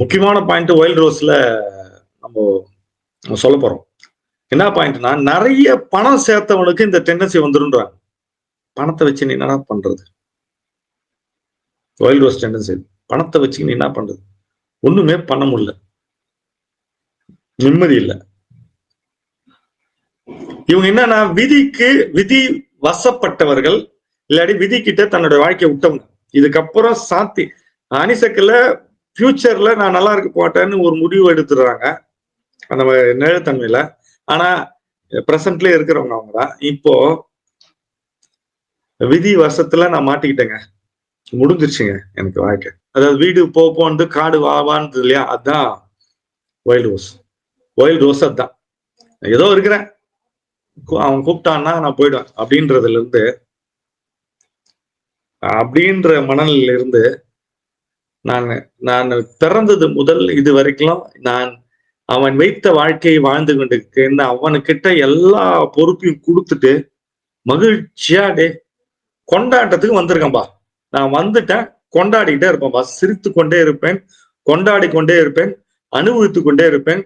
முக்கியமான point wild ரோஸ்ல நம்ம சொல்ல போறோம். என்ன பாயிண்ட்னா நிறைய பணம் சேர்த்தவனுக்கு இந்த டெண்டன்சி வந்துருன்றாங்க. பணத்தை வச்சு நீ என்னடா பண்றது? வைல்ட் ரோஸ் டெண்டன்சி பணத்தை வச்சு நீ என்ன பண்றது? ஒண்ணுமே பண்ண முடியல. நிம்மதி இல்லை. இவங்க என்னன்னா விதிக்கு விதி வசப்பட்டவர்கள் இல்லாட்டி விதி கிட்ட தன்னுடைய வாழ்க்கையை விட்டவங்க. இதுக்கப்புறம் சாத்தி அணிசக்கில் ஃபியூச்சர்ல நான் நல்லா இருக்க போட்டேன்னு ஒரு முடிவு எடுத்துடுறாங்க. அந்த நிழத்தன்மையில ஆனா பிரசன்ட்ல இருக்கிறவங்க அவங்க தான். இப்போ விதி வசத்துல நான் மாட்டிக்கிட்டேங்க. முடிஞ்சிருச்சுங்க எனக்கு வாழ்க்கை. அதாவது வீடு போப்போன்னு காடு வாவான்னு இல்லையா? அதுதான் வைல்ட் ரோஸ் வைல்ட் ரோஸ் அதுதான் ஏதோ இருக்கிறேன். அவன் கூப்பிட்டான்னா நான் போயிடுவேன். அப்படின்றதுல இருந்து அப்படின்ற மனநிலையில இருந்து நான் நான் பிறந்தது முதல் இது வரைக்கும் நான் அவன் வைத்த வாழ்க்கையை வாழ்ந்து கொண்டிருக்கேன். அவனுக்கிட்ட எல்லா பொறுப்பையும் கொடுத்துட்டு மகிழ்ச்சியா டே கொண்டாட்டத்துக்கு வந்திருக்கேன்பா. நான் வந்துட்டேன் கொண்டாடிக்கிட்டே இருப்பேன்பா சிரித்து கொண்டே இருப்பேன் கொண்டாடி கொண்டே இருப்பேன் அனுபவித்து கொண்டே இருப்பேன்.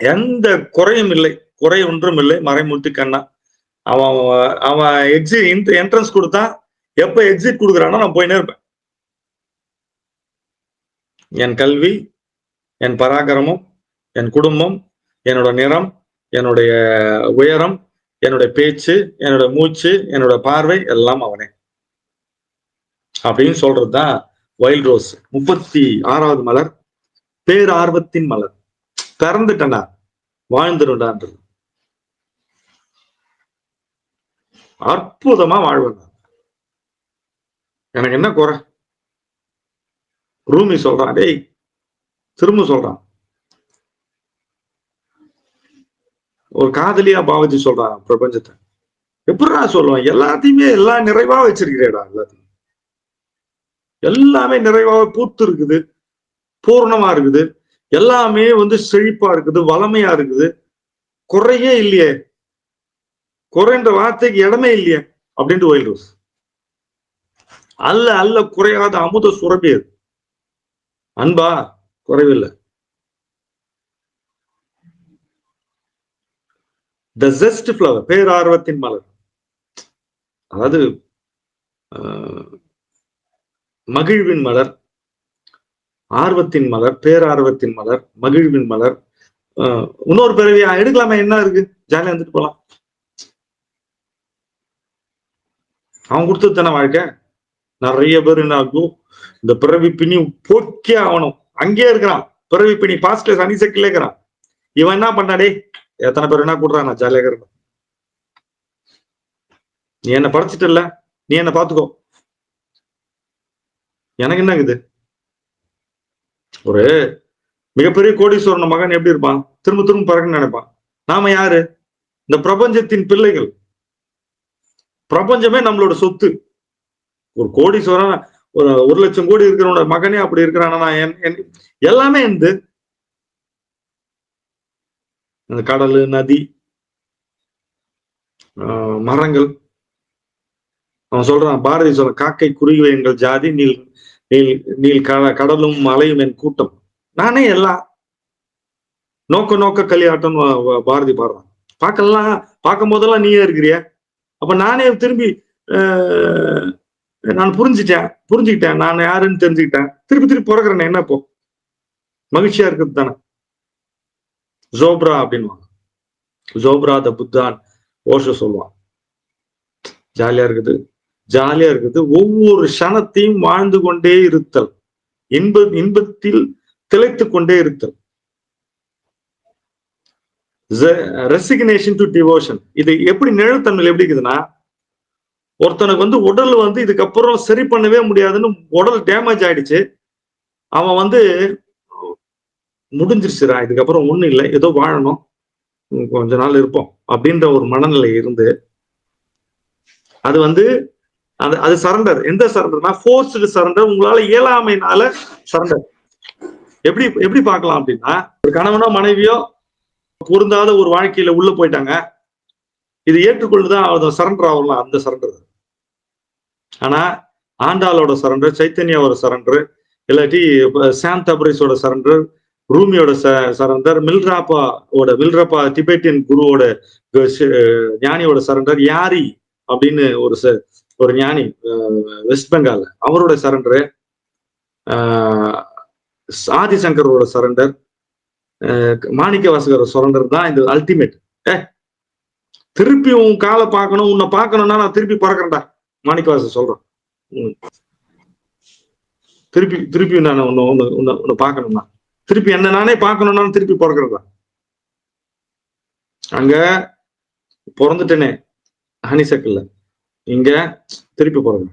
எந்த குறையும் இல்லை குறை ஒன்றும் இல்லை மறைமூர்த்தி கண்ணா. அவன் அவன் எக்ஸிட் என்ட்ரன்ஸ் கொடுத்தா எப்ப எக்ஸிட் கொடுக்குறானோ நான் போயினே இருப்பேன். என் கல்வி என் பராக்கிரமம் என் குடும்பம் என்னோட நிறம் என்னுடைய உயரம் என்னுடைய பேச்சு என்னோட மூச்சு என்னோட பார்வை எல்லாம் அவனே. அப்படின்னு சொல்றதுதான் வைல்ட் ரோஸ். முப்பத்தி ஆறாவது மலர். பேரார்வத்தின் மலர். பிறந்துட்டனா? வாழ்ந்துருண்டான்றது அற்புதமா வாழ்வேன் எனக்கு என்ன குறை? ரூமி சொல்றான் டேய் திரும்ப சொல்றான். ஒரு காதலியா பாவஜி சொல்றான் பிரபஞ்சத்தை. எப்படிடா சொல்லுவான்? எல்லாத்தையுமே எல்லாம் நிறைவா வச்சிருக்கிறேடா எல்லாத்தையும். எல்லாமே நிறைவாக பூத்து இருக்குது பூர்ணமா இருக்குது. எல்லாமே வந்து செழிப்பா இருக்குது வளமையா இருக்குது. குறையே இல்லையே. குறைன்ற வார்த்தைக்கு இடமே இல்லையே அப்படின்ட்டு ஒயில் ரோஸ் அல்ல அல்ல குறையாத அமுத சுரபி அது. அன்பா குறைவில்லை. த ஜெஸ்ட் பிளவர் பேரார்வத்தின் மலர். அதாவது மகிழ்வின் மலர் ஆர்வத்தின் மலர் பேரார்வத்தின் மலர் மகிழ்வின் மலர். இன்னொரு பிறவியா எடுக்கலாமா என்ன இருக்கு? ஜாலியா இருந்துட்டு போலாம். அவன் கொடுத்தது தானே வாழ்க்கை? நிறைய பேர் என்ன ஆகும்? இந்த பிறவி பிணி போக்கே ஆகணும். அங்கேயே இருக்கிறான். பிறவி பிணி பாஸ்ட் அனிசக்கிலே இருக்கிறான். இவன் என்ன பண்ணாடே? எத்தனை பேர் என்ன கூடுறான்? நான் ஜாலியாக இருக்கிறேன். நீ என்ன படைச்சிட்டல நீ என்ன பாத்துக்கோ எனக்கு என்ன இது? ஒரு மிகப்பெரிய கோடீஸ்வரன் மகன் எப்படி இருப்பான்? திரும்ப திரும்ப பறக்கன்னு நினைப்பான். நாம யாரு? இந்த பிரபஞ்சத்தின் பிள்ளைகள். பிரபஞ்சமே நம்மளோட சொத்து. ஒரு கோடீஸ்வரன் ஒரு ஒரு லட்சம் கோடி இருக்கிறவனோட மகனே அப்படி இருக்கிறானா எல்லாமே இருந்து அந்த கடல் நதி மரங்கள். அவன் சொல்றான் பாரதி சொல்ற காக்கை குருவி எங்கள் ஜாதி நீல் நீல் நீல் கடலும் மலையும் என் கூட்டம். நானே எல்லாம் நோக்க நோக்க கலியாட்டம் பாரதி பாடுறான். பார்க்கலாம் பார்க்கும் போதெல்லாம் நீயே இருக்கிறிய. அப்ப நானே திரும்பி நான் புரிஞ்சுட்டேன் புரிஞ்சுக்கிட்டேன். நான் யாருன்னு தெரிஞ்சுக்கிட்டேன். திருப்பி திருப்பி பிறகுறேன் என்ன இப்போ? மகிழ்ச்சியா இருக்கிறது தானே? ஜோப்ரா அப்படின்வாங்க ஜோப்ரா த புத்தான் ஓஷோ சொல்லுவான் ஜாலியா இருக்குது. ஜாலியா இருக்குது. ஒவ்வொரு க்ஷணத்தையும் வாழ்ந்து கொண்டே இருத்தல். இன்ப இன்பத்தில் திளைத்து கொண்டே இருத்தல். Resignation to devotion. இது எப்படி நிழல்தன்மையில் எப்படி இருக்குதுன்னா ஒருத்தனுக்கு வந்து உடல் வந்து இதுக்கப்புறம் சரி பண்ணவே முடியாதுன்னு உடல் டேமேஜ் ஆயிடுச்சு. அவன் வந்து முடிஞ்சிருச்சுரா இதுக்கப்புறம் ஒண்ணும் இல்லை ஏதோ வாழணும் கொஞ்ச நாள் இருப்போம் அப்படின்ற ஒரு மனநிலை இருந்து அது வந்து அது அது சரண்டர் எந்த சரண்டர்னா ஃபோர்ஸ்டு சரண்டர் உங்களால இயலாமைனால சரண்டர் எப்படி எப்படி பார்க்கலாம் அப்படின்னா ஒரு கணவனோ மனைவியோ பொருந்தாத ஒரு வாழ்க்கையில உள்ள போயிட்டாங்க. இது ஏற்றுக்கொண்டுதான் அவர் சரண்டர் ஆகலாம் அந்த சரண்டர் ஆனா ஆண்டாளோட சரண்டர் சைத்தன்யாவோட சரண்டர் இல்லாட்டி சாம் தப்ரேஸோட சரண்டர் ரூமியோட ச சரண்டர் மில்ராப்பாவோட மில்ராப்பா டிபேட்டியன் குருவோட ஞானியோட சரண்டர் யாரி அப்படின்னு ஒரு ஒரு ஞானி வெஸ்ட் பெங்கால் அவரோட சரண்டரு ஆதிசங்கரோட சரண்டர் மாணிக்க வாசகரோட சரண்டர் தான் இந்த அல்டிமேட் ஏ திருப்பி உன் காலை பார்க்கணும் உன்னை பார்க்கணும்னா நான் திருப்பி பிறக்கிறேன்டா. மாணிக்க சொல்றோம் சொல்றேன் திருப்பி திருப்பி நான் ஒண்ணு ஒண்ணு ஒன்னு உன்னை பார்க்கணும்னா. திருப்பி என்ன நானே பார்க்கணும்னாலும் திருப்பி பிறக்கிறதா? அங்க பிறந்துட்டேனே ஹனிசக்கல்ல இங்க திருப்பி பிறகு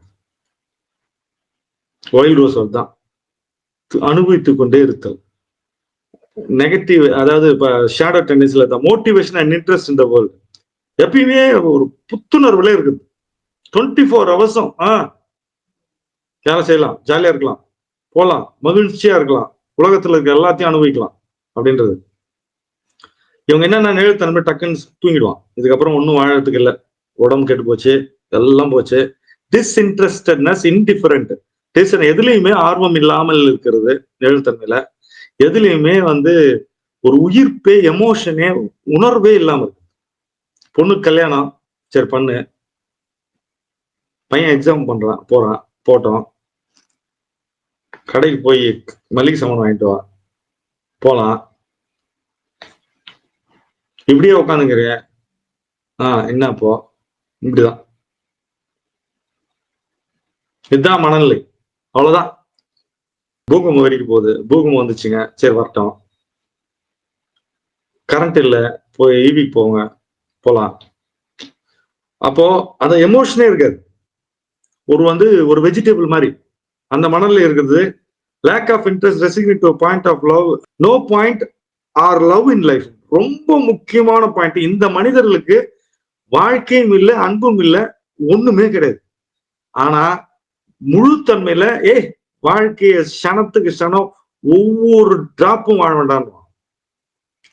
ஒயில் ரோஸ் தான் அனுபவித்துக் கொண்டே இருத்தல். நெகட்டிவ் அதாவது இப்ப ஷேடோ டென்னிஸ்ல தான். மோட்டிவேஷன் அண்ட் இன்ட்ரெஸ்ட் இந்த வேர்ல்டு எப்பயுமே ஒரு புத்துணர்வுல இருக்குது. டுவெண்ட்டி ஃபோர் ஹவர்ஸும் ஆ. வேலை செய்யலாம் ஜாலியா இருக்கலாம். போகலாம் மகிழ்ச்சியா இருக்கலாம். உலகத்துல இருக்க எல்லாத்தையும் அனுபவிக்கலாம் அப்படின்றது. இவங்க என்னென்ன நிழல்தன்மை டக்குன்னு தூங்கிடுவான். இதுக்கப்புறம் ஒன்றும் வாழறதுக்கு இல்லை. உடம்பு கெட்டு போச்சு எல்லாம் போச்சு. டிஸ்இன்ட்ரெஸ்டட்னஸ் இன்டிஃபரண்ட் டிஸ் எதுலையுமே ஆர்வம் இல்லாமல் இருக்கிறது நிழல்தன்மையில எதுலையுமே வந்து ஒரு உயிர்ப்பே எமோஷனே உணர்வே இல்லாம இருக்கு. பொண்ணு கல்யாணம் சரி பண்ணு. பையன் எக்ஸாம் பண்றான் போறான் போட்டோம். கடைக்கு போய் மளிகை சாமான் வாங்கிட்டு வா. போலாம். இப்படியே உட்காந்துங்கிற ஆஹ் என்னப்போ இப்படிதான். இதுதான் மனநிலை. அவ்வளவுதான். பூகம்பம் வரைக்கும் போகுது. பூகம்பம் வந்துச்சுங்க. சரி வரட்டும். கரண்ட் இல்ல. போய் ஈவிக்கு போங்க. போலாம். அப்போ அந்த எமோஷனே இருக்காது. ஒரு வந்து ஒரு வெஜிடபிள் மாதிரி. அந்த மணல்ல இருக்கிறது. Lack of interest resigning to point of love no point or love in life ரொம்ப முக்கியமான பாயிண்ட் இந்த மனிதர்களுக்கு வாழ்க்கையும் இல்லை அன்பும் இல்லை ஒண்ணுமே கிடையாது. ஆனா முழு தன்மையில ஏ வாழ்க்கைய சனத்துக்கு சனம் ஒவ்வொரு டிராப்பும் வாழ வேண்டாம்.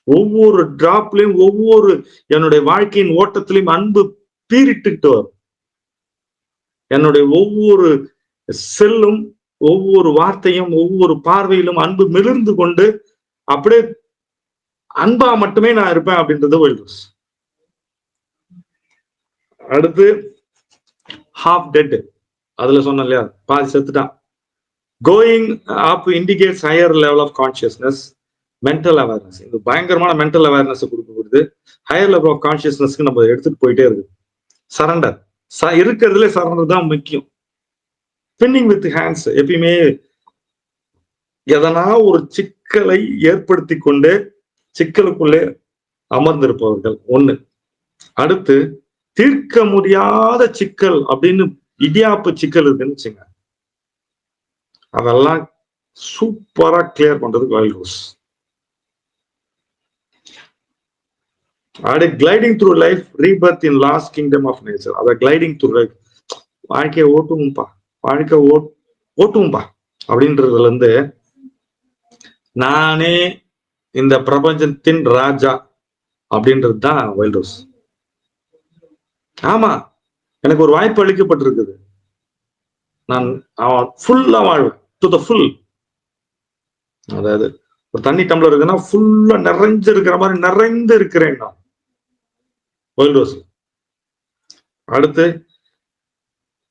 ஒவ்வொரு டிராப்லயும் ஒவ்வொரு என்னுடைய வாழ்க்கையின் ஓட்டத்திலையும் அன்பு பீரிட்டுக்கிட்டு வரும். என்னுடைய ஒவ்வொரு செல்லும் ஒவ்வொரு வார்த்தையும் ஒவ்வொரு பார்வையிலும் அன்பு மிளிர்ந்து கொண்டு அப்படியே அன்பா மட்டுமே நான் இருப்பேன் அப்படின்றது ஒயில்ரஸ் அடுத்து ஹாஃப் டெட் அதுல சொன்ன இல்லையா? பாதி செத்துட்டான் going up indicates higher level of consciousness mental awareness இது பயங்கரமான மென்டல் அவேர்னஸ் கொடுக்கப்படுது. ஹையர் லெவல் ஆஃப் கான்சியஸ்னஸ்க்கு நம்ம எடுத்துட்டு போயிட்டே இருக்கு. சரண்டர் இருக்கிறதுல சரண்டர் தான் முக்கியம். ஸ்பின்னிங் வித் ஹேண்ட்ஸ் எப்பயுமே எதனா ஒரு சிக்கலை ஏற்படுத்தி கொண்டு சிக்கலுக்குள்ளே அமர்ந்திருப்பவர்கள் ஒண்ணு. அடுத்து தீர்க்க முடியாத சிக்கல் அப்படின்னு இடியாப்பு சிக்கல் இருக்குன்னு வச்சுங்க. அதெல்லாம் சூப்பரா கிளியர் பண்றது வைல்ட் ரோஸ் அப்படியே gliding through life rebirth in lost kingdom of nature அதை கிளைடிங் த்ரூ லைஃப் வாழ்க்கையை ஓட்டுவோம்ப்பா வாழ்க்கை ஓட் ஓட்டுவோம்ப்பா அப்படின்றதுல இருந்து நானே இந்த பிரபஞ்சத்தின் ராஜா அப்படின்றது தான் வைல்ட் ரோஸ் ஆமா. எனக்கு ஒரு வாய்ப்பு அளிக்கப்பட்டிருக்குது. நான் ஃபுல்லா வாழ்வேன். டு த ஃபுல் அதாவது ஒரு தண்ணி டம்ளர் இருக்குன்னா ஃபுல்லா நிறைஞ்சு இருக்கிற மாதிரி நிறைந்து இருக்கிறேன் நான். வைல்ட் அடுத்து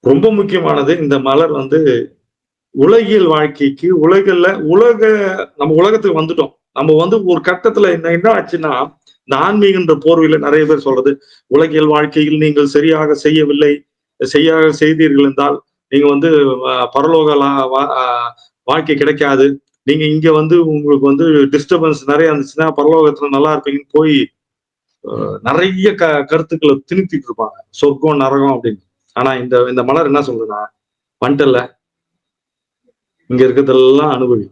ரொம்ப முக்கியமானது இந்த மலர் வந்து உலகியல் வாழ்க்கைக்கு உலகில் உலக நம்ம உலகத்துக்கு வந்துட்டோம். நம்ம வந்து ஒரு கட்டத்துல என்ன என்ன ஆச்சுன்னா இந்த ஆன்மீகன்ற போர்வையில நிறைய பேர் சொல்றது உலகியல் வாழ்க்கையில் நீங்கள் சரியாக செய்யவில்லை சரியாக செய்தீர்கள் என்றால் நீங்க வந்து பரலோக வாழ்க்கை கிடைக்காது. நீங்க இங்க வந்து உங்களுக்கு வந்து டிஸ்டர்பன்ஸ் நிறைய இருந்துச்சுன்னா பரலோகத்துல நல்லா இருப்பீங்கன்னு போய் நிறைய க கருத்துக்களை திணித்திட்டு இருப்பாங்க. சொர்க்கம் நரகம் அப்படின்னு. ஆனா இந்த இந்த மலர் என்ன சொல்றதுன்னா வந்துட்டல இங்க இருக்கிறதெல்லாம் அனுபவி.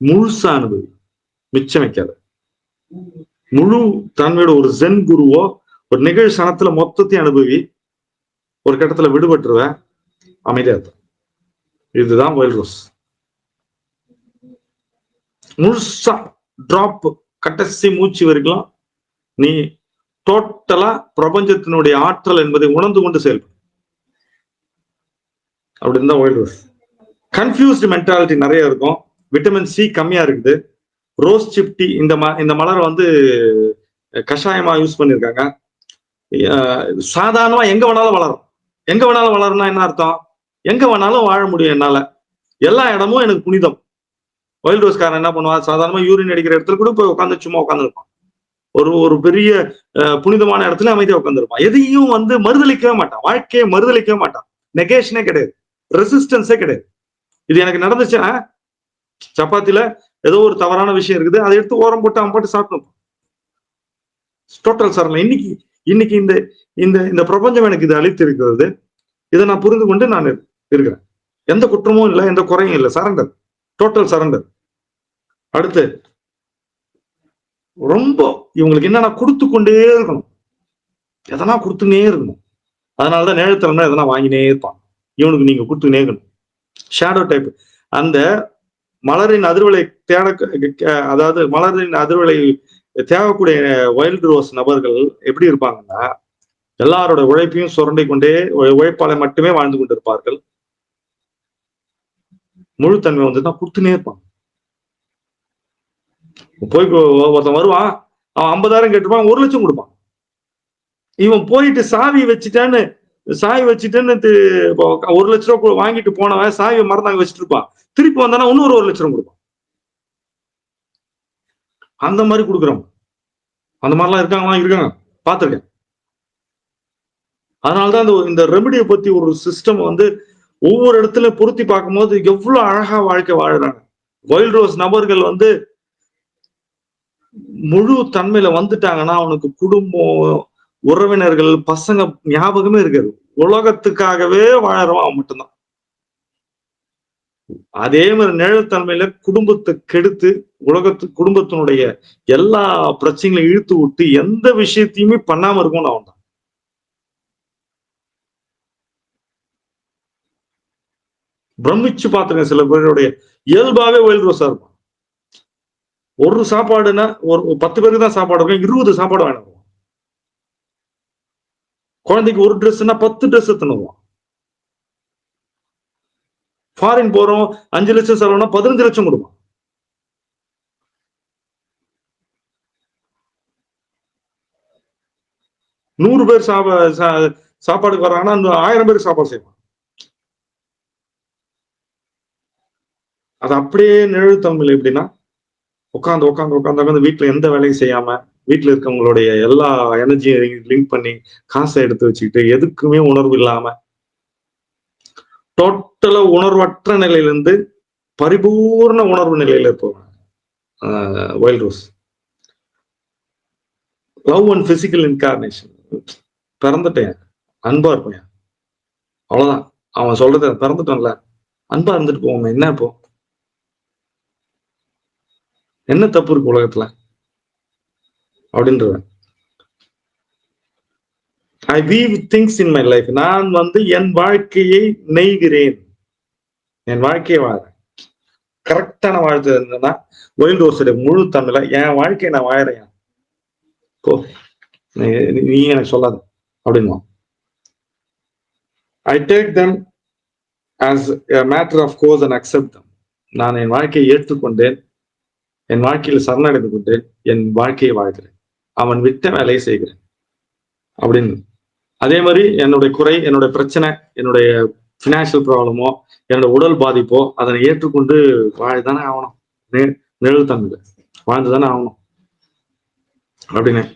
முழுசா அனுபவி. மிச்சம் வைக்காத. முழு தன்மையோட ஒரு ஜென் குருவோ ஒரு நிகழ் சனத்துல மொத்தத்தையும் அனுபவி ஒரு கட்டத்துல விடுபட்டுருவ. அமைதியா இதுதான் ஒயில் ரோஸ் முழுசா டிராப் கடைசி மூச்சு வரைக்கும் நீ டோட்டலா பிரபஞ்சத்தினுடைய ஆற்றல் என்பதை உணர்ந்து கொண்டு செயல்படும் அப்படி இருந்தா வைல்ட் ரோஸ் கன்ஃபியூஸ்டு மென்டாலிட்டி நிறைய இருக்கும். விட்டமின் சி கம்மியா இருக்குது. ரோஸ் சிப்டி இந்த ம இந்த மலரை வந்து கஷாயமா யூஸ் பண்ணியிருக்காங்க சாதாரணமா எங்க வேணாலும் வளரும். எங்க வேணாலும் வளரும்னா என்ன அர்த்தம்? எங்க வேணாலும் வாழ முடியும் என்னால. எல்லா இடமும் எனக்கு புனிதம். ஒயில் ரோஸ்காரன் என்ன பண்ணுவான்? சாதாரணமா யூரின் அடிக்கிற இடத்துல கூட போய் உட்காந்து சும்மா உட்காந்துருப்பான் ஒரு ஒரு பெரிய புனிதமான இடத்துல அமைதியா உட்காந்துருப்பான் எதையும் வந்து மறுதளிக்கவே மாட்டான். வாழ்க்கையை மறுதளிக்கவே மாட்டான். நெகேஷனே கிடையாது. ரெசிஸ்டன்ஸே கிடையாது. இது எனக்கு நடந்துச்சுன்னா சப்பாத்தில ஏதோ ஒரு தவறான விஷயம் இருக்குது. அதை எடுத்து ஓரம் போட்டு அவன் போட்டு சாப்பிடணும் டோட்டல் சரணம் இன்னைக்கு இன்னைக்கு இந்த இந்த இந்த பிரபஞ்சம் எனக்கு இது அழித்து இருக்கிறது. இதை நான் புரிந்து கொண்டு நான் இருக்கிறேன். எந்த குற்றமும் இல்லை எந்த குறையும் இல்லை. சரண்டர் டோட்டல் சரண்டர் அடுத்து ரொம்ப இவங்களுக்கு என்னன்னா கொடுத்து கொண்டே இருக்கணும். எதனா கொடுத்துனே இருக்கணும். அதனாலதான் நேழத்திறமை எதனா வாங்கினே இருப்பான் இவனுக்கு நீங்க கொடுத்துனே இருக்கணும். ஷேடோ டைப் அந்த மலரின் அதிர்வலை தேட அதாவது மலரின் அதிர்வலை தேவைக்கூடிய வைல்டு ரோஸ் நபர்கள் எப்படி இருப்பாங்கன்னா எல்லாரோட உழைப்பையும் சுரண்டை கொண்டே உழைப்பாளை உழைப்பாலை மட்டுமே வாழ்ந்து கொண்டிருப்பார்கள். முழுத்தன்மை வந்து தான் கொடுத்துனே இருப்பாங்க. போய் ஒருத்தன் வருவான். அவன் ஐம்பதாயிரம் கேட்டுப்பான் ஒரு லட்சம் கொடுப்பான். இவன் போயிட்டு சாவி வச்சுட்டான்னு சாவி வச்சுட்டேன்னு ஒரு லட்ச ரூபா வாங்கிட்டு போனவன் சாவி மறந்தாங்க வச்சுட்டு இருப்பான். திருப்பி வந்தானா இன்னொரு ஒரு லட்சம் கொடுப்பான். அந்த மாதிரி கொடுக்குறோம் அந்த மாதிரிலாம் இருக்காங்களா? இருக்காங்க. பார்த்துருக்கேன். அதனாலதான் இந்த இந்த ரெமடியை பத்தி ஒரு சிஸ்டம் வந்து ஒவ்வொரு இடத்துல பொருத்தி பார்க்கும்போது எவ்வளவு அழகா வாழ்க்கை வாழுறாங்க. வைல்ட் ரோஸ் நபர்கள் வந்து முழு தன்மையில வந்துட்டாங்கன்னா அவனுக்கு குடும்பம் உறவினர்கள் பசங்க ஞாபகமே இருக்காது. உலகத்துக்காகவே வாழறவன் அவன் மட்டும்தான். அதே மாதிரி நிழல்தன்மையில குடும்பத்தை கெடுத்து உலகத்து குடும்பத்தினுடைய எல்லா பிரச்சனைகளையும் இழுத்து விட்டு எந்த விஷயத்தையுமே பண்ணாம இருக்கும்னு அவன் தான். பிரமிச்சு பார்த்துருக்கேன் சில பேருடைய இயல்பாவே ஒயில் ரோசா இருப்பான். ஒரு சாப்பாடுன்னா ஒரு பத்து பேருக்கு தான் சாப்பாடு இருக்கும். இருபது சாப்பாடு வேணும் குழந்தைக்கு ஒரு ட்ரெஸ்னா பத்து ட்ரெஸ் தின்னுவான் ஃபாரின் போறோம் அஞ்சு லட்சம் செலவுனா பதினஞ்சு லட்சம் கொடுப்பான். நூறு பேர் சாப்பா சா- சாப்பாடுக்கு வர்றாங்கன்னா ஆயிரம் பேருக்கு சாப்பாடு செய்வான். அது அப்படியே நிழல் தமிழ் எப்படின்னா உட்காந்து உட்காந்து உட்காந்து உட்காந்து வீட்டுல எந்த வேலையும் செய்யாம வீட்டுல இருக்கவங்களுடைய எல்லா எனர்ஜியும் லிங்க் பண்ணி காசை எடுத்து வச்சுக்கிட்டு எதுக்குமே உணர்வு இல்லாம டோட்டலா உணர்வற்ற நிலையிலிருந்து பரிபூர்ண உணர்வு நிலையில இருப்பவங்க wild rose love and physical incarnation பிறந்துட்டேன். அன்பா இருப்பேன். அவ்வளவுதான். அவன் சொல்றது பிறந்துட்டான்ல. அன்பா இருந்துட்டு போவோம். என்ன இப்போ? என்ன தப்பு இருக்கு உலகத்துல? அப்படின்றவன். I view things in my life நான் வந்து என் வாழ்க்கையை நெய்கிறேன். என் வாழ்க்கையை வாழ. கரெக்டான வாழ்த்து இருந்ததுன்னா ஒயில் முழு தமிழ என் வாழ்க்கையை நான் வாழறேன். போ. நீ- எனக்கு சொல்லாத. அப்படின்னுவான். I take them as matter of course and accept them நான் என் வாழ்க்கையை ஏற்றுக்கொண்டேன். என் வாழ்க்கையில் சரணடைந்து கொண்டு என் வாழ்க்கையை வாழ்கிறேன். அவன் விட்ட வேலையை செய்கிறேன். அப்படின்னு. அதே மாதிரி என்னுடைய குறை என்னுடைய பிரச்சனை என்னுடைய ஃபினான்ஷியல் ப்ராப்ளமோ என்னோட உடல் பாதிப்போ அதனை ஏற்றுக்கொண்டு வாழ்தானே ஆகணும். நெ- நிழல் தன்மையில வாழ்ந்துதானே ஆகணும். அப்படின்னு.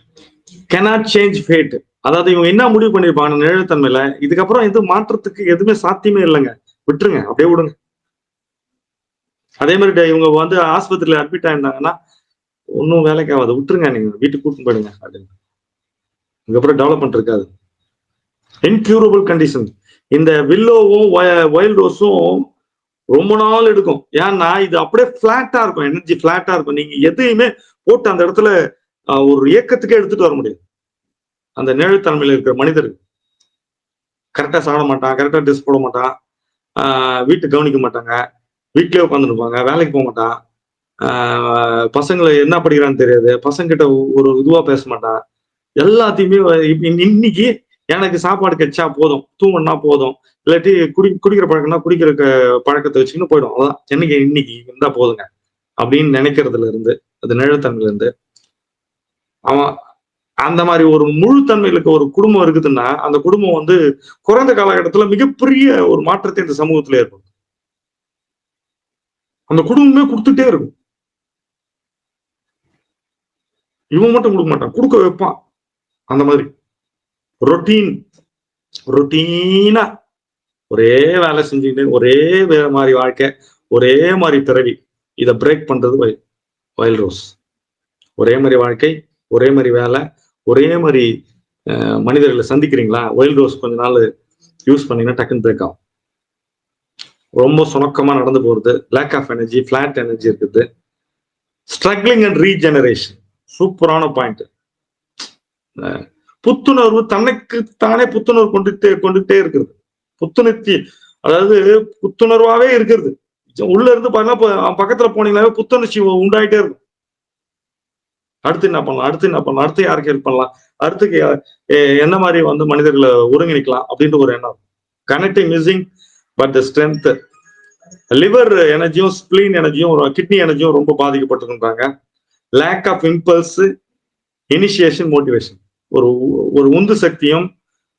கெனாட் சேஞ்ச் ஃபேட் அதாவது இவங்க என்ன முடிவு பண்ணிருப்பாங்க நிழல் தன்மையில இதுக்கப்புறம் எது மாற்றத்துக்கு எதுவுமே சாத்தியமே இல்லைங்க. விட்டுருங்க. அப்படியே விடுங்க. அதே மாதிரி இவங்க வந்து ஆஸ்பத்திரியில அட்மிட் ஆயிருந்தாங்கன்னா ஒன்றும் வேலைக்கு ஆகாது. விட்டுருங்க நீங்க. வீட்டுக்கு கூட்டிட்டு போயிடுங்க. அப்படின்னு. இதுக்கப்புறம் டெவலப்மெண்ட் இருக்காது. இன்க்யூரபிள் கண்டிஷன் இந்த வில்லோவும் ஒயில் ரோஸும் ரொம்ப நாள் எடுக்கும். ஏன்னா இது அப்படியே ஃபிளாட்டா இருக்கும். எனர்ஜி ஃபிளாட்டா இருக்கும். நீங்க எதையுமே போட்டு அந்த இடத்துல ஒரு இயக்கத்துக்கே எடுத்துட்டு வர முடியாது. அந்த நிழல்தன்மையில் இருக்கிற மனிதர் கரெக்டா சாப்பிட மாட்டான் கரெக்டா ட்ரெஸ் போட மாட்டான் வீட்டை கவனிக்க மாட்டாங்க. வீட்லயே உட்காந்துருப்பாங்க வேலைக்கு போக மாட்டான். ஆஹ், பசங்களை என்ன படிக்கிறான்னு தெரியாது. பசங்கிட்ட ஒரு இதுவா பேச மாட்டான். எல்லாத்தையுமே இன்னைக்கு எனக்கு சாப்பாடு கிடைச்சா போதும். தூங்கினா போதும். இல்லாட்டி குடி குடிக்கிற பழக்கம்னா குடிக்கிற பழக்கத்தை வச்சுக்கின்னு போயிடும். அதான் என்னைக்கு இன்னைக்கு இருந்தா போதுங்க. அப்படின்னு நினைக்கிறதுல இருந்து அது நிழத்தன்மையில இருந்து அவன் அந்த மாதிரி ஒரு முழு தன்மையிலுக்கு ஒரு குடும்பம் இருக்குதுன்னா அந்த குடும்பம் வந்து குறைந்த காலகட்டத்துல மிகப்பெரிய ஒரு மாற்றத்தை இந்த சமூகத்துல ஏற்படும் அந்த குடும்பமே கொடுத்துட்டே இருக்கும். இவன் மட்டும் கொடுக்க மாட்டான். கொடுக்க வைப்பான். அந்த மாதிரி. ரொட்டீன். ரொட்டீனா. ஒரே வேலை செஞ்சுக்கிட்டு ஒரே மாதிரி வாழ்க்கை ஒரே மாதிரி பிறவி. இதை பிரேக் பண்றது வய- வயல் ரோஸ் ஒரே மாதிரி வாழ்க்கை ஒரே மாதிரி வேலை ஒரே மாதிரி மனிதர்களை சந்திக்கிறீங்களா? ஒயில் ரோஸ் கொஞ்ச நாள் யூஸ் பண்ணீங்கன்னா டக்குன்னு பிரேக் ஆகும். ரொம்ப சுணக்கமா நடந்து போறது. Lack of energy flat energy இருக்குது. ஸ்ட்ரகிளிங் அண்ட் ரீஜெனரேஷன் சூப்பரான பாயிண்ட் புத்துணர்வு தனக்கு தானே புத்துணர்வு கொண்டுட்டே கொண்டுட்டே இருக்கிறது புத்துணர்ச்சி அதாவது புத்துணர்வாவே இருக்கிறது. உள்ள இருந்து பாத்தீங்கன்னா பக்கத்துல போனீங்களாவே புத்துணர்ச்சி உண்டாயிட்டே இருக்கும். அடுத்து என்ன பண்ணலாம்? அடுத்து என்ன பண்ணலாம்? அடுத்து யாருக்கு ஹெல்ப் பண்ணலாம்? அடுத்துக்கு என்ன மாதிரி வந்து மனிதர்களை ஒருங்கிணைக்கலாம்? அப்படின்ற ஒரு எண்ணம். Connecting missing but the strength liver எனர்ஜியும் ஸ்பிளீன் எனர்ஜியும் கிட்னி எனர்ஜியும் ரொம்ப பாதிக்கப்பட்டிருக்காங்க lack of impulse initiation motivation ஒரு ஒரு உந்து சக்தியும்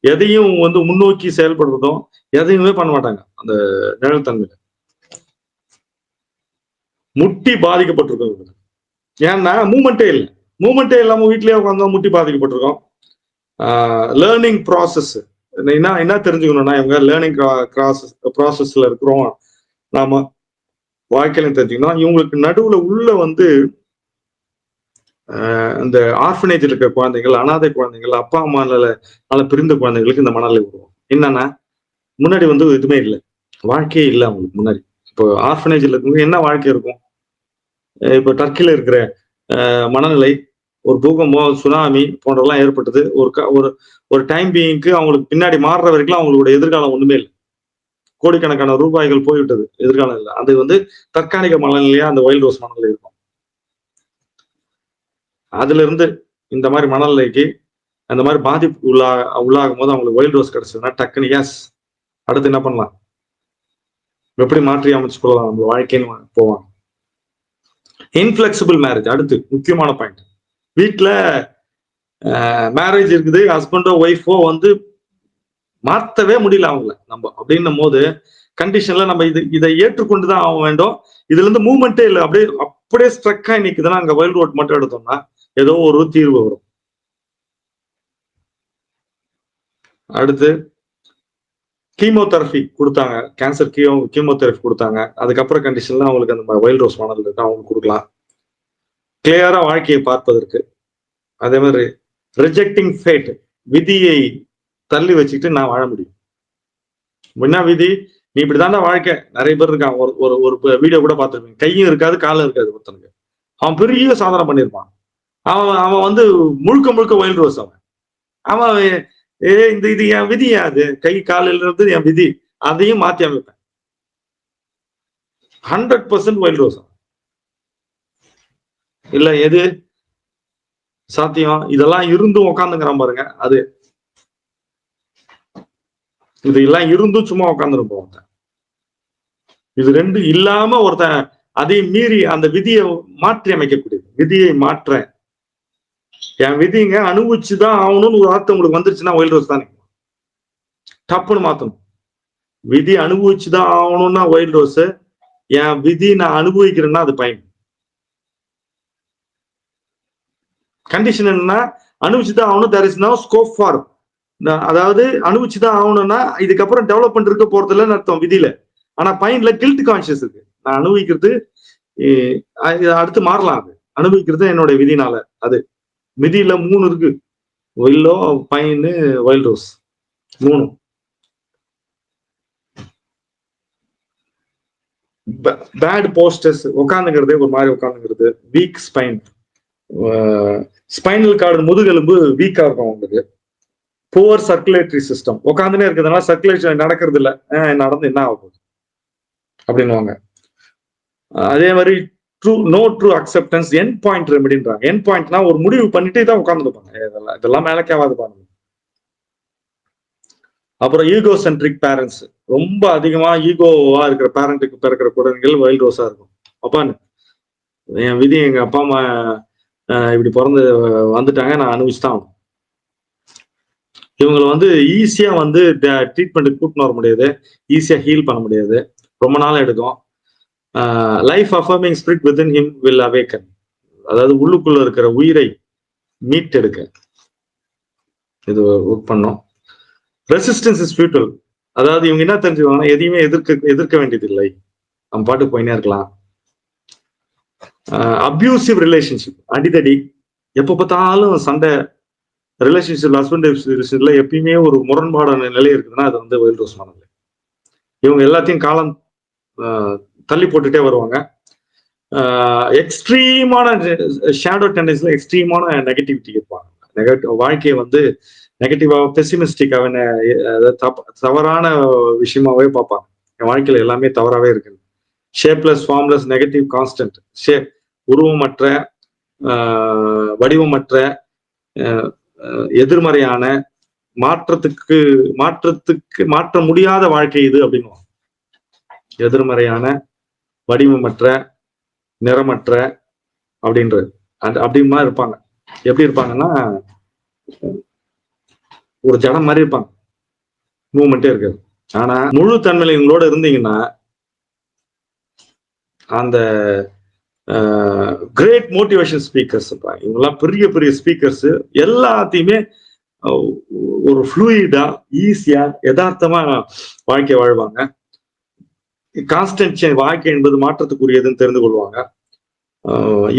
எதையும் வந்து முன்னோக்கி செயல்படுறதும் எதையுமே பண்ண மாட்டாங்க அந்த நிழல்தன்மையில முட்டி பாதிக்கப்பட்டிருக்கோம் ஏன்னா மூமெண்ட்டே இல்லை. மூமெண்ட்டே இல்லாம வீட்லயே உட்காந்து முட்டி பாதிக்கப்பட்டிருக்கோம். லேர்னிங் ப்ராசஸ் என்ன என்ன தெரிஞ்சுக்கணும்னா இவங்க லேர்னிங் ப்ராசஸ் ப்ராசஸ்ல இருக்கிறோம். நாம வாழ்க்கையில தெரிஞ்சுக்கணும். இவங்களுக்கு நடுவுல உள்ள வந்து அந்த ஆர்ஃபனேஜ் இருக்க குழந்தைகள் அனாதை குழந்தைகள் அப்பா அம்மானால பிரிந்த குழந்தைகளுக்கு இந்த மனநிலை உருவாகும். என்னன்னா முன்னாடி வந்து எதுவுமே இல்லை. வாழ்க்கையே இல்லை அவங்களுக்கு முன்னாடி. இப்போ ஆர்ஃபனேஜ்ல இருக்கவங்க என்ன வாழ்க்கை இருக்கும்? இப்போ டர்க்கியில் இருக்கிற மனநிலை ஒரு பூகம்பம் சுனாமி போன்றதெல்லாம் ஏற்பட்டது. ஒரு க- ஒரு ஒரு டைம் பீயிங்க்கு அவங்களுக்கு பின்னாடி மாறுற வரைக்கும் அவங்களோட எதிர்காலம் ஒன்றுமே இல்லை. கோடிக்கணக்கான ரூபாய்கள் போய்விட்டது. எதிர்காலம் இல்லை. அது வந்து தற்காலிக மனநிலையா அந்த ஒயில் ரோஸ் மனநிலை இருக்கும். அதுல இருந்து இந்த மாதிரி மனநிலைக்கு அந்த மாதிரி பாதிப்பு உள்ளா உள்ளாகும் போது அவங்களுக்கு ஒயில் ரோஸ் கிடைச்சதுன்னா டக்குன்னு எஸ் அடுத்து என்ன பண்ணலாம்? எப்படி மாற்றி அமைச்சு கொள்ளலாம்? நம்ம வாழ்க்கைன்னு போவாங்க. இன்ஃபிளெக்சிபிள் மேரேஜ் அடுத்து முக்கியமான பாயிண்ட் வீட்டில் மேரேஜ் இருக்குது. ஹஸ்பண்டோ ஒய்ஃபோ வந்து மாத்தவே முடியல அவங்கள. நம்ம அப்படின்னும் போது கண்டிஷன்ல நம்ம இது இதை ஏற்றுக்கொண்டு தான் ஆக வேண்டும். இதுல இருந்து மூவ்மெண்ட்டே இல்லை. அப்படியே அப்படியே ஸ்ட்ரக் ஆகி நிக்குதுன்னா அங்க வயல் ரோட் மட்டும் எடுத்தோம்னா ஏதோ ஒரு தீர்வு வரும். அடுத்து கீமோதெரபி கொடுத்தாங்க. கேன்சர் கீமோ கீமோதெரபி கொடுத்தாங்க. அதுக்கப்புறம் கண்டிஷன்ல அவங்களுக்கு அந்த வைல்ட் ரோஸ் மணல் இருக்கு. அவங்களுக்கு கொடுக்கலாம். கிளியரா வாழ்க்கையை பார்ப்பதற்கு. அதே மாதிரி ரிஜெக்டிங் ஃபேட் விதியை தள்ளி வச்சுக்கிட்டு நான் வாழ முடியும். என்ன விதி நீ இப்படிதான்டா வாழ்க்கை. நிறைய பேர் இருக்கான் ஒரு ஒரு ஒரு வீடியோ கூட பார்த்துருப்பீங்க. கையும் இருக்காது காலும் இருக்காது ஒருத்தனுக்கு. அவன் பெரிய சாதனை பண்ணியிருப்பான். அவன் அவன் வந்து முழுக்க முழுக்க ஒயில் ரோஸ் அவன். அவன் ஏ இந்த இது என் விதி அது? கை காலில் இருந்து என் விதி. அதையும் மாத்தி அமைப்பேன். ஹண்ட்ரட் பர்சன்ட் ஒயில் ரோஸ் இல்ல எது? சாத்தியம். இதெல்லாம் இருந்தும் உக்காந்துங்கிறான் பாருங்க. அது இதெல்லாம் இருந்தும் சும்மா உட்காந்துருப்போம் ஒருத்தன் இது ரெண்டு இல்லாம ஒருத்தன் அதையும் மீறி அந்த விதியை மாற்றி அமைக்கக்கூடியது. விதியை மாற்ற என் விதிங்க அனுபவிச்சுதான் ஆகணும்னு ஒரு வார்த்தை உங்களுக்கு வந்துருச்சுன்னா ஒயில் ரோஸ் தானே? டப்புன்னு மாத்தணும். விதி அனுபவிச்சுதான் ஆகணும்னா ஒயில் ரோஸ் என் விதி நான் அனுபவிக்கிறேன்னா அது பயன். கண்டிஷன் என்னன்னா அனுபவிச்சுதான் ஆகணும் there is no scope for அதாவது அனுபவிச்சுதான் ஆகணும்னா இதுக்கப்புறம் டெவலப்மெண்ட் இருக்க போறது இல்லைன்னு அர்த்தம் விதியில. ஆனா பையன்ல கில்ட் கான்சியஸ் இருக்கு. நான் அனுபவிக்கிறது அடுத்து மாறலாம் அது. அனுபவிக்கிறது என்னோட விதினால அது. விதியில மூணு இருக்கு. ஒயிலோ பையனு வைல்ட் ரோஸ் மூணு. பேட் போஸ்டர்ஸ் உட்காந்துங்கிறது ஒரு மாதிரி உட்காந்துங்கிறது வீக் ஸ்பைன் ஸ்பைனல் கார்டு முதுகெலும்பு வீக்கா இருக்கும் அவங்களுக்கு. புவர் சர்க்குலேட்டரி சிஸ்டம் உட்காந்துனே இருக்கிறதுனால சர்க்குலேஷன் நடக்கிறது இல்லை நடந்து என்ன ஆக போகுது? அப்படின்னுவாங்க. அதே மாதிரி true no true acceptance end point ரெமெடின்றாங்க end பாயிண்ட்னா ஒரு முடிவு பண்ணிட்டே தான் உட்காந்துருப்பாங்க இதெல்லாம் இதெல்லாம் மேலே கேவாது பாருங்க. அப்புறம் ஈகோ சென்ட்ரிக் பேரண்ட்ஸ் ரொம்ப அதிகமா ஈகோவா இருக்கிற பேரண்ட்டுக்கு பிறக்கிற குழந்தைகள் வைல்ட் ரோஸா இருக்கும். அப்பான்னு. என் விதி எங்க அப்பா அம்மா இப்படி பிறந்து வந்துட்டாங்க. நான் அனுபவிச்சுதான் ஆகணும். இவங்களை வந்து ஈஸியா வந்து ட்ரீட்மெண்ட்டுக்கு கூட்டின்னு வர முடியாது. ஈஸியா ஹீல் பண்ண முடியாது. ரொம்ப நாள் எடுக்கும். Life affirming spirit within him will awaken அதாவது உள்ளுக்குள்ள இருக்கிற உயிரை மீட்டெடுக்க. இது ஒர்க் பண்ணோம். ரெசிஸ்டன்ஸ் இஸ் ஃபியூட்டல் அதாவது இவங்க என்ன தெரிஞ்சுக்கோங்கன்னா எதையுமே எதிர்க்க எதிர்க்க வேண்டியதில்லை. நம்ம பாட்டுக்கு போயினே இருக்கலாம். அப்யூசிவ் ரிலேஷன்ஷிப் அடிதடி. எப்போ பார்த்தாலும் சண்டை ரிலேஷன்ஷிப் ஹஸ்பண்ட் ரிலேஷன்ல எப்பயுமே ஒரு முரண்பாடான நிலை இருக்குதுன்னா அது வந்து வைல்ட் ரோஸ் மனநிலை இவங்க எல்லாத்தையும் காலம் தள்ளி போட்டுட்டே வருவாங்க. எக்ஸ்ட்ரீமான ஷேடோ டெண்டன்ஸ்ல எக்ஸ்ட்ரீமான நெகட்டிவிட்டி இருப்பாங்க. நெகட்டிவ் வாழ்க்கையை வந்து நெகட்டிவா பெசிமிஸ்டிக்காக தவறான விஷயமாவே பார்ப்பாங்க. என் வாழ்க்கையில் எல்லாமே தவறாகவே இருக்கு. ஷேப்லெஸ் ஃபார்ம்லெஸ் நெகட்டிவ் கான்ஸ்டன்ட் ஷே உருவமற்ற வடிவமற்ற எதிர்மறையான மாற்றத்துக்கு மாற்றத்துக்கு மாற்ற முடியாத வாழ்க்கை இது அப்படின்னு எதிர்மறையான வடிவமற்ற நிறமற்ற அப்படின்றது. அந்த அப்படிமா இருப்பாங்க. எப்படி இருப்பாங்கன்னா ஒரு ஜடம் மாதிரி இருப்பாங்க. மூவ்மெண்ட்டே இருக்காது ஆனா முழு தன்மையில இவங்களோட இருந்தீங்கன்னா அந்த கிரேட் மோட்டிவேஷன் ஸ்பீக்கர்ஸ் இருப்பாங்க இவங்கெல்லாம் பெரிய பெரிய ஸ்பீக்கர்ஸ் எல்லாத்தையுமே ஒரு ஃப்ளூயிடா ஈஸியா யதார்த்தமா வாழ்க்கை வாழ்வாங்க. கான்ஸ்டன்ட் வாழ்க்கை என்பது மாற்றத்துக்குரியதுன்னு தெரிந்து கொள்வாங்க.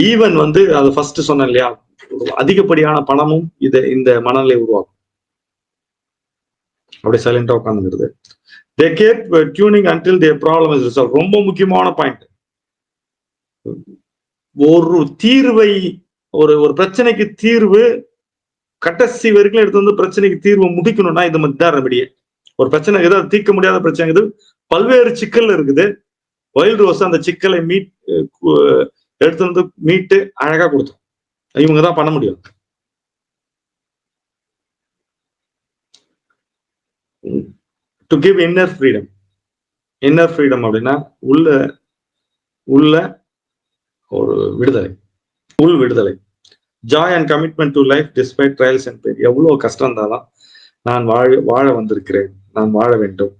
ஈவன் வந்து அது ஃபர்ஸ்ட் சொன்னேன் இல்லையா அதிகப்படியான பணமும் இதை இந்த மனநிலை உருவாக்கும். அப்படியே சைலண்டா உட்காந்துருது they keep tuning until the problem is resolve ரொம்ப முக்கியமான பாயிண்ட் ஒரு தீர்வை ஒரு ஒரு பிரச்சனைக்கு தீர்வு கடைசி வரைக்கும் எடுத்து வந்து பிரச்சனைக்கு தீர்வு முடிக்கணும்னா இது மாதிரி தான் ரெமடியே ஒரு பிரச்சனை ஏதாவது தீர்க்க முடியாத பிரச்சனை இது பல்வேறு சிக்கல் இருக்குது. வைல்ட் ரோஸ் அந்த சிக்கலை மீட் எடுத்து வந்து மீட்டு அழகா கொடுத்தோம். இவங்க தான் பண்ண முடியும். To give inner freedom inner freedom அப்படின்னா உள்ள உள்ள ஒரு விடுதலை உள் விடுதலை. Joy and commitment to life despite trials and pain எவ்வளவு கஷ்டம் இருந்தாலும் நான் வாழ வாழ வந்திருக்கிறேன். நான் வாழ வேண்டும்.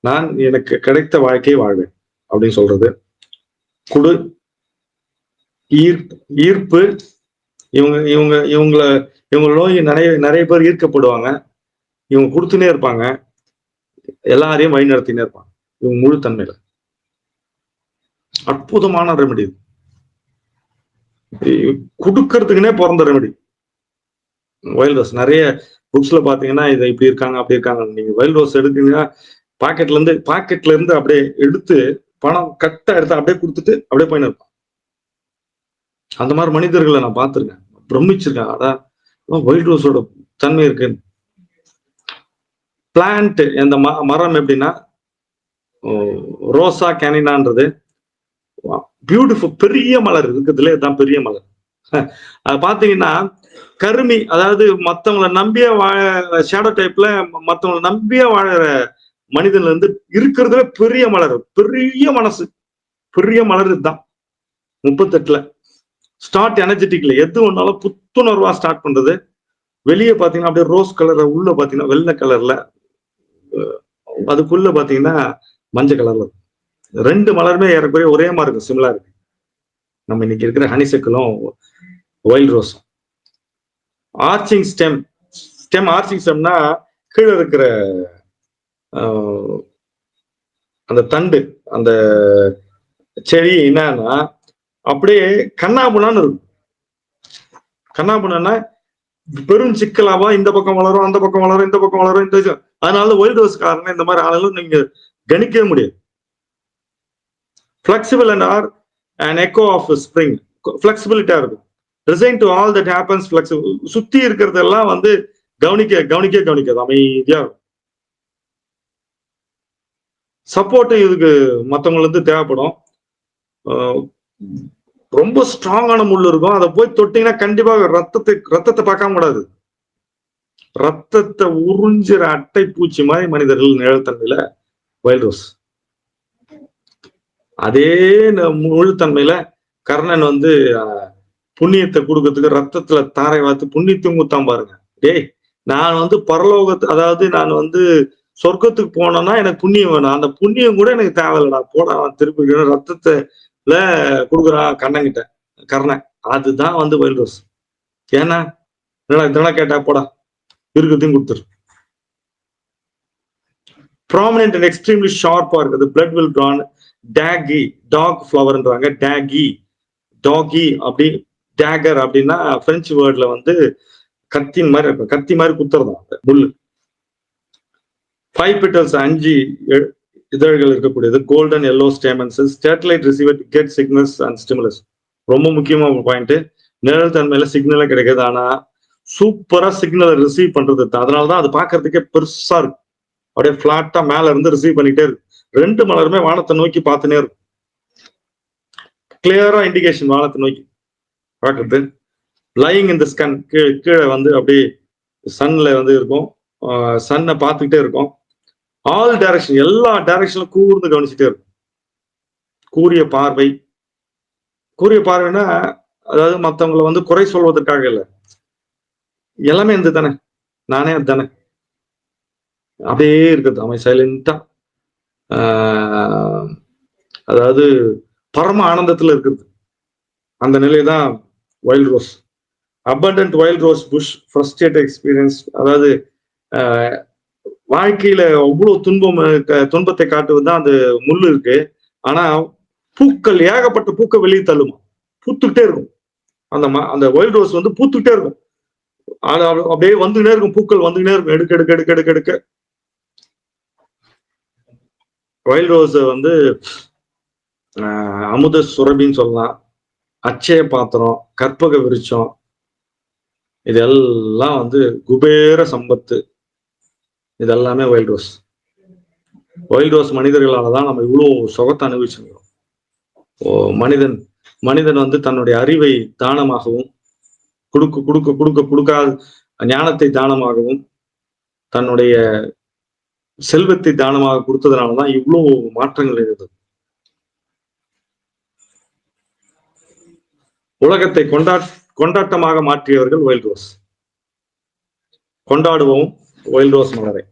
நான் எனக்கு கிடைத்த வாழ்க்கையை வாழ்வேன் அப்படின்னு சொல்றது. குடு ஈர்ப்பு ஈர்ப்பு. இவங்க இவங்க இவங்கள இவங்க நோய் நிறைய நிறைய பேர் ஈர்க்கப்படுவாங்க. இவங்க கொடுத்துனே இருப்பாங்க. எல்லாரையும் வழி நடத்தினே இருப்பாங்க. இவங்க முழு தன்மையில. அற்புதமான ரெமெடி கொடுக்கறதுக்குனே பிறந்த ரெமெடி வைல்ட் ரோஸ் நிறைய புக்ஸ்ல பாத்தீங்கன்னா இதை இப்படி இருக்காங்க அப்படி இருக்காங்க. நீங்க வைல்ட் ரோஸ் எடுத்தீங்கன்னா பாக்கெட்ல இருந்து பாக்கெட்ல இருந்து அப்படியே எடுத்து பணம் கட்டா எடுத்து அப்படியே கொடுத்துட்டு அப்படியே போயின்னு இருப்பான். அந்த மாதிரி மனிதர்களை நான் பார்த்துருக்கேன். பிரமிச்சிருக்கேன். அதான் வைல்ட் ரோஸோட தன்மை இருக்கு பிளான்ட் இந்த ம- மரம் எப்படின்னா ரோசா கேனினான்றது பியூட்டிஃபுல் பெரிய மலர் இருக்கிறதுல தான் பெரிய மலர். அது பாத்தீங்கன்னா கருமி அதாவது மத்தவங்களை நம்பியே வாழ ஷேடோ டைப்ல மத்தவங்களை நம்பியே வாழற மனிதன்ல இருந்து இருக்கிறதுல பெரிய மலர். பெரிய மனசு. பெரிய மலர் இதுதான். முப்பத்தெட்டுல. ஸ்டார்ட் எனர்ஜெட்டிக்ல எது ஒன்னாலும் புத்துணர்வா ஸ்டார்ட் பண்றது. வெளியே பாத்தீங்கன்னா அப்படியே ரோஸ் கலர்ல உள்ள பாத்தீங்கன்னா வெள்ளை கலர்ல அதுக்குள்ள பாத்தீங்கன்னா மஞ்சள் கலர்ல இருக்கும். ரெண்டு மலருமே ஏறக்குறைய ஒரே மாதிரி இருக்கும் சிமிலா இருக்கு. நம்ம இன்னைக்கு இருக்கிற ஹனிசெக்கலும் ஒயில் ரோஸும் ஆர்ச்சிங் ஸ்டெம் ஸ்டெம் ஆர்ச்சிங் ஸ்டெம்னா கீழே இருக்கிற ஆஹ், அந்த தண்டு அந்த செடி என்னன்னா அப்படியே கண்ணாபுணான்னு இருக்கும். கண்ணாபுனா பெரும் சிக்கலாவா இந்த பக்கம் வளரும் அந்த பக்கம் வளரும் இந்த பக்கம் வளரும் இந்த அதனால ஒயில்ட் ரோஸ் காரணம் இந்த மாதிரி ஆளுங்களும் நீங்க கணிக்கவே முடியாது. Flexible and are an echo of a spring. Flexibility இருக்கும். Resign to all that happens flexible. சுத்தி இருக்கிறதெல்லாம் வந்து கவனிக்க கவனிக்க கவனிக்காது. அமைதியா இருக்கும். சப்போர்ட்டும் இதுக்கு மற்றவங்களுக்கு தேவைப்படும். ரொம்ப ஸ்ட்ராங்கான முள் இருக்கும். அதை போய் தொட்டீங்கன்னா கண்டிப்பா ரத்தத்தை ரத்தத்தை பார்க்காம கூடாது ரத்தத்தை உறிஞ்சிற அட்டை பூச்சி மாதிரி மனிதர்கள் நிழல் நிழல்தன்மையில வைல்ட் ரோஸ். அதே ந- முழுத்தன்மையில கர்ணன் வந்து புண்ணியத்தை கொடுக்கறதுக்கு ரத்தத்துல தாரை வாத்து புண்ணியத்தையும் குத்தாம பாருங்க. டேய் நான் வந்து பரலோகத்து அதாவது நான் வந்து சொர்க்கத்துக்கு போனேன்னா எனக்கு புண்ணியம் வேணும். அந்த புண்ணியம் கூட எனக்கு தேவையில்லடா. போடா திருப்பி ரத்தத்துல கொடுக்குறான் கண்ணங்கிட்ட கர்ணன். அதுதான் வந்து வைல்ட் ரோஸ் ஏன்னா என்னடா இதெல்லாம் கேட்டா போடா. இருக்கிறதையும் கொடுத்துரு. ப்ராமினென்ட் அண்ட் எக்ஸ்ட்ரீம்லி ஷார்ப்பா இருக்குது. பிளட் வில் ட்ரான் டேகி டாக் ஃப்ளவர்ன்றாங்க டேகி டாகி அப்படி டேகர் அப்படின்னா பிரெஞ்சு வேர்ட்ல வந்து கத்தின் மாதிரி இருக்கும். கத்தி மாதிரி குத்துறதான் அந்த முள்ளு. ஃபைவ் பிட்டல்ஸ் அஞ்சு இதழ்கள் இருக்கக்கூடியது. Golden yellow stamens satellite receiver get signals and stimulus ரொம்ப முக்கியமான பாயிண்ட் நிழல் தன்மையில சிக்னலே கிடைக்காது. ஆனா சூப்பரா சிக்னலை ரிசீவ் பண்றது தான். அதனாலதான் அது பாக்குறதுக்கே பெருசா இருக்கும். அப்படியே பிளாட்டா மேல இருந்து ரிசீவ் பண்ணிட்டே இருக்கு. ரெண்டு மலருமே வானத்தை நோக்கி பார்த்துனே இருக்கும். கிளியரா இண்டிகேஷன் வானத்தை நோக்கி பார்க்கறது. லைங் இந்த ஸ்கன் கீழே கீழே வந்து அப்படியே சன்ல வந்து இருக்கும். சன்னை பார்த்துக்கிட்டே இருக்கும். ஆல் டைரக்ஷன் எல்லா டைரக்ஷனும் கூர்ந்து கவனிச்சுட்டே இருக்கும். கூரிய பார்வை. கூரிய பார்வைன்னா அதாவது மற்றவங்களை வந்து குறை சொல்வதற்காக இல்லை. எல்லாமே இந்த தானே நானே அது தானே அப்படியே இருக்குது. அவன் சைலண்டா அதாவது பரம ஆனந்தத்துல இருக்குது. அந்த நிலை தான் wild rose abundant wild rose bush frustrate experience அதாவது வாழ்க்கையில அவ்வளோ துன்பம் க- துன்பத்தை காட்டுவது தான் அந்த முள் இருக்கு. ஆனா பூக்கள் ஏகப்பட்ட பூக்கள் வெளியே தள்ளுமா? பூத்துக்கிட்டே இருக்கும். அந்த ம- அந்த வைல்ட் ரோஸ் வந்து பூத்துக்கிட்டே இருக்கும். அது அப்படியே வந்துகிட்டே இருக்கும். பூக்கள் வந்துகிட்டே இருக்கும். எடுக்க எடுக்க எடுக்க எடுக்க எடுக்க. ஒயில் ரோஸ் வந்து அமுத சுரபின்னு சொல்லலாம். அச்சய பாத்திரம் கற்பக விருட்சம் இதெல்லாம் வந்து குபேர சம்பத்து. இதெல்லாமே ஒயில் ரோஸ் ஒயில்ட் ரோஸ் மனிதர்களால தான் நம்ம இவ்வளோ சுகத்தை அனுபவிச்சிருக்கிறோம். ஓ மனிதன் மனிதன் வந்து தன்னுடைய அறிவை தானமாகவும் கொடுக்க கொடுக்க கொடுக்க கொடுக்காத ஞானத்தை தானமாகவும் தன்னுடைய செல்வத்தை தானமாக கொடுத்ததுனாலதான் இவ்வளவு மாற்றங்கள் இருந்தது. உலகத்தை கொண்டா கொண்டாட்டமாக மாற்றியவர்கள் வைல்ட் ரோஸ். கொண்டாடுவோம் வைல்ட் ரோஸ் மலரை